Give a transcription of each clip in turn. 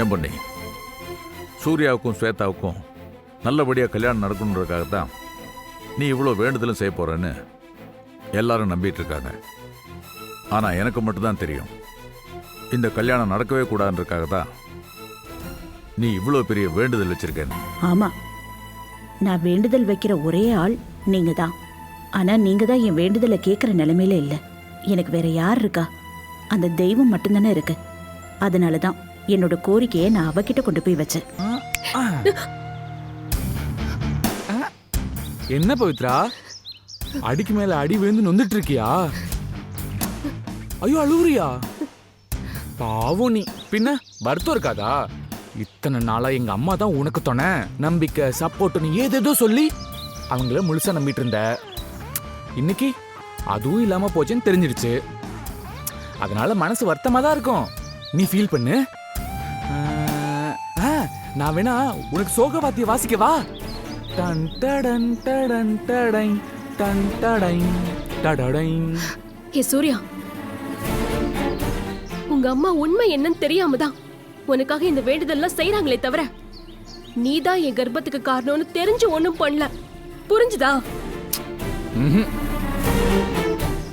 ஏன் பண்ணி? சூர்யாவுக்கும் ஸ்வேதாவுக்கும் நல்லபடியாக கல்யாணம் நடக்கணுன்றதுக்காக தான் நீ இவ்வளோ வேண்டுதலும் செய்ய போகிறேன்னு எல்லாரும் நம்பிட்டு இருக்காங்க ஆனால் எனக்கு மட்டும்தான் தெரியும். இந்த கல்யாணம் நடக்கவே கூடாதுன்றதுக்காக தான் நீ இவ்வளோ பெரிய வேண்டுதல் வச்சிருக்கேன்னு. ஆமாம் நான் வேண்டுதல் வைக்கிற ஒரே ஆள் நீங்கள் தான் ஆனால் நீங்கள் தான் என் வேண்டுதலை கேட்குற நிலைமையில இல்லை. எனக்கு வேற யார் இருக்கா? அந்த தெய்வம் மட்டும்தானே இருக்கு. அதனால தான் என்னோட கோரிக்கையை நான் அவகிட்ட கொண்டு போய் வச்சேன். என்ன பவித்ரா? அடிக்கு மேல அடி விழுந்து நொந்துட்டு இருக்கியா ஐயோ அழுவுறியா? பாவம் நீ. பின்ன வருத்தம் இருக்காதா? இத்தனை நாளா எங்க அம்மா தான் உனக்கு துணை. நம்பிக்கை சப்போர்ட்னு ஏதேதோ சொல்லி அவங்கள முழுசா நம்பிட்டு இருந்த. இன்னைக்கு அதுவும் இல்லாம போச்சுன்னு தெரிஞ்சிருச்சு. அதனால மனசு வருத்தமா தான் இருக்கும். நீ ஃபீல் பண்ணு. நான் வேணா உனக்கு சோக வாத்திய வாசிக்கவா டன் டடன் டடன் டடை டன் டடை டடடை ஏ சூர்யா. உங்க அம்மா உண்மை என்னன்னு தெரியாம தான் உனக்காக இந்த வேண்டுதல்லாம் செய்றாங்களே தவிர நீதான் என் கர்ப்பத்துக்கு காரணம்னு தெரிஞ்சு ஒண்ணும் பண்ணல. புரிஞ்சுதா.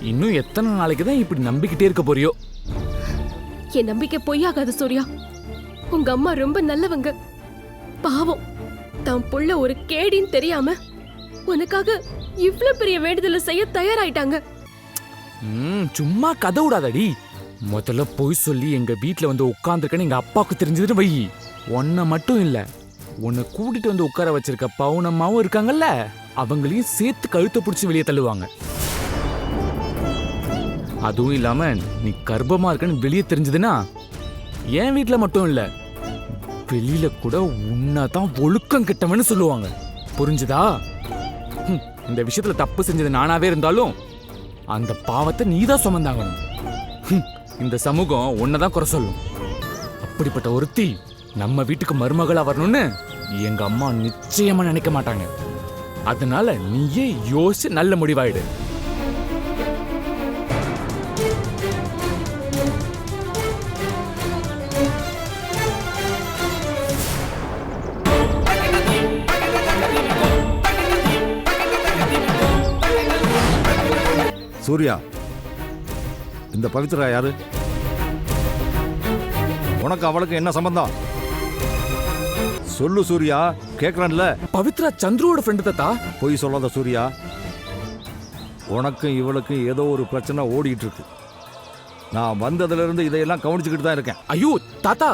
இன்னும் எத்தனை நாளைக்கு தான் இப்படி நம்பிக்கிட்டே இருக்க போறியோ? என் நம்பிக்கை பொய்யாகாது சூர்யா. உங்க அம்மா ரொம்ப நல்லவங்க. பாவம் தான் புள்ள ஒரு கேடின்னு தெரியாம உனக்காக இவ்வளவு பெரிய வேண்டுதலை செய்ய தயாராயிட்டாங்க. ம், சும்மா கதை விடாதடி. முதல்ல போய் சொல்லி எங்க வீட்டுல வந்து உட்காந்துருக்கேன்னு எங்க அப்பாவுக்கு தெரிஞ்சதுன்னு வை. உன்னை மட்டும் இல்ல உன்னை கூட்டிட்டு வந்து உட்கார வச்சிருக்க பவுனம்மாவும் இருக்காங்கல்ல அவங்களையும் சேர்த்து கழுத்தை பிடிச்சி வெளியே தள்ளுவாங்க. அதுவும் இல்லாம நீ கர்ப்பமா இருக்கன்னு வெளியே தெரிஞ்சதுன்னா என் வீட்டில் மட்டும் இல்லை வெளியில கூட உன்னதான் ஒழுக்கம் கெட்டவன்னு சொல்லுவாங்க. புரிஞ்சுதா? இந்த விஷயத்துல தப்பு செஞ்சது நானாவே இருந்தாலும் அந்த பாவத்தை நீதான் சுமந்தாகணும். ஹம், இந்த சமூகம் உன்னதான் குறை சொல்லும். அப்படிப்பட்ட ஒருத்தி நம்ம வீட்டுக்கு மருமகளா வரணும்னு எங்க அம்மா நிச்சயமா நினைக்க மாட்டாங்க. அதனால நீயே யோசிச்சு நல்ல முடிவாயிடு. சூர்யா இந்த பவித்ரா யாரு? உனக்கு அவளுக்கு என்ன சம்பந்தம்? சொல்லு சூர்யா கேக்குறேன்ல. பவித்ரா சந்துருவோட ஃப்ரெண்டு தாத்தா. பொய் சொல்லாத சூர்யா. உனக்கும் இவளுக்கும் ஏதோ ஒரு பிரச்சனை ஓடிட்டு இருக்கு நான் வந்ததுல இருந்து இதையெல்லாம் கவனிச்சுக்கிட்டு தான் இருக்கேன். ஐயோ தாத்தா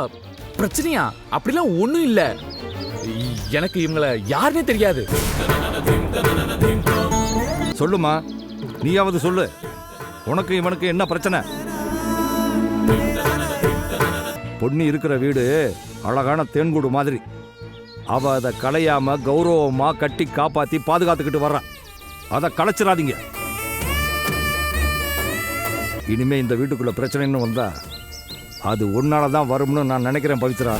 பிரச்சனையா? அப்படிலாம் ஒண்ணும் இல்ல. எனக்கு இவங்கள யாருன்னே தெரியாது. சொல்லுமா நீயாவது சொல்லு. உனக்கு இவனுக்கு என்ன பிரச்சனை? பொண்ணு இருக்கிற வீடு அழகான தேன்கூடு மாதிரி. அவ அதை களையாம கௌரவமா கட்டி காப்பாத்தி பாதுகாத்துக்கிட்டு வர்றான் அதை களைச்சிடாதீங்க. இனிமே இந்த வீட்டுக்குள்ள பிரச்சனைன்னு வந்தா அது உன்னால தான் வரும்னு நான் நினைக்கிறேன் பவித்ரா.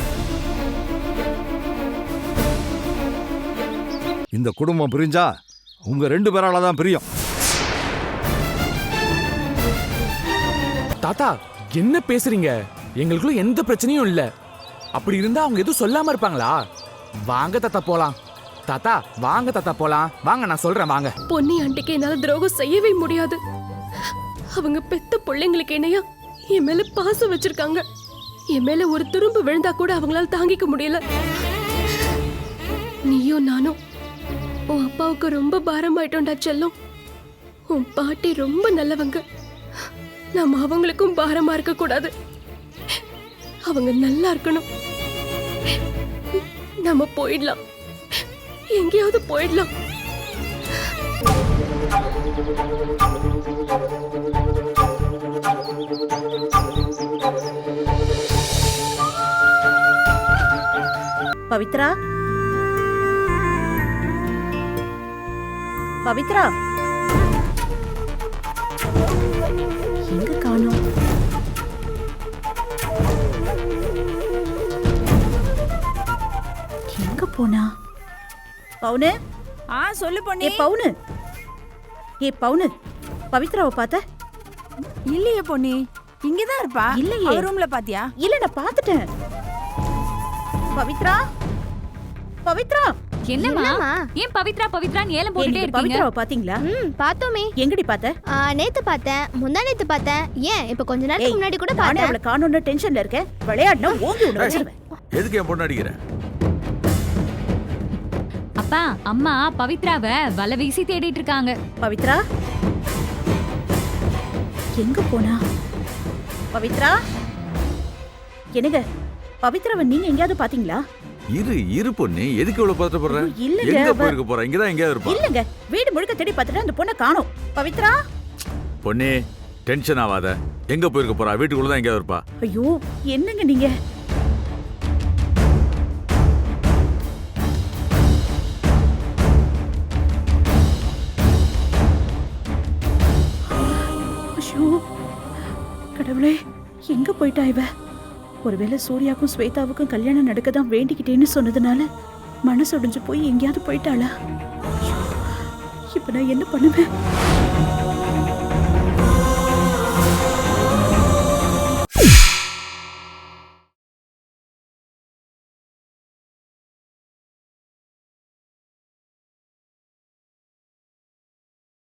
இந்த குடும்பம் பிரிஞ்சா உங்க ரெண்டு பேரால தான் பிரியும். தாத்தா என்ன பேசுறீங்க? எங்களுக்குள்ள எந்த பிரச்சனையும் இல்ல. அப்படி இருந்தா அவங்க எதுவும் சொல்லாம இருப்பாங்களா? வாங்க தாத்தா போலாம். தாத்தா வாங்க தாத்தா போலாம். வாங்க நான் சொல்றேன் வாங்க. பொன்னி ஆண்டிக்கு என்னால துரோகம் செய்யவே முடியாது. அவங்க பெத்த பிள்ளைங்களுக்கு என்னையா என் மேல பாசம் வச்சிருக்காங்க. என் மேல ஒரு துரும்பு விழுந்தா கூட அவங்களால தாங்கிக்க முடியல. நீயும் நானும் உன் அப்பாவுக்கு ரொம்ப பாரமாயிட்டோம்டா செல்லம். உன் பாட்டி ரொம்ப நல்லவங்க. நாம அவங்களுக்கும் பாரமா இருக்க கூடாது அவங்க நல்லா இருக்கணும். நம்ம போயிடலாம். எங்கேயாவது போயிடலாம். பவித்ரா? பவித்ரா? எங்க காணோம். எங்க போனா? பவுனு? ஆ சொல்லு ஏ பொண்ணு பவுனு. ஏ பவுனு. பவித்ராவை பார்த்த? இல்லையே பொண்ணு இங்கதான் இருப்பா. இல்லையே. ரூம்ல பாத்தியா? இல்ல நான் பார்த்துட்டேன். பவித்ரா? பவித்ரா? என்னம்மா? ஏன் பவித்ரா பவித்ரான்னு ஏலம் போட்டுட்டே இருக்கீங்க? பாத்தீங்களா? ம் பார்த்தோமே எங்கடி பார்த்த? நேத்து பார்த்தேன். முந்தா நேத்து பார்த்தேன். ஏன்? இப்ப கொஞ்ச நேரத்துக்கு முன்னாடி கூட பார்த்தேன். அவளை காணோம்னு டென்ஷன்ல இருக்கேன். விளையாடினா ஓங்கி வச்சிருவேன். எதுக்கு என் பொண்ணு அடிக்கிற? அப்பா அம்மா பவித்ராவ வலை வீசி தேடிட்டு இருக்காங்க. பவித்ரா? எங்க போனா? பவித்ரா? என்னங்க? பவித்ராவை நீங்க எங்கேயாவது பாத்தீங்களா இரு இரு பொண்ணு எதுக்கு இவ்வளவு ஐயோ, இல்லைங்க, எங்க போயிருக்க போறா? இங்கதான் எங்கேயாவது இருப்பா? இல்லங்க. வீடு முழுக்க தேடி பார்த்துட்டு அந்த பொண்ணை காணோம். பவித்ரா? பொண்ணே டென்ஷன் ஆகாத எங்க போயிருக்க போறா? வீட்டுக்குள்ள தான் எங்கேயாவது இருப்பா? ஐயோ என்னங்க நீங்க? கடவுளே எங்க போயிட்டா இவ? ஒருவேளை சூர்யாவுக்கும் ஸ்வேதாவுக்கும் கல்யாணம் நடக்க தான் வேண்டிக்கிட்டேன்னு சொன்னதுனால மனசு உடைஞ்சு போய் எங்கேயாவது போயிட்டாளா? இப்போ இப்ப நான் என்ன பண்ணுவேன்?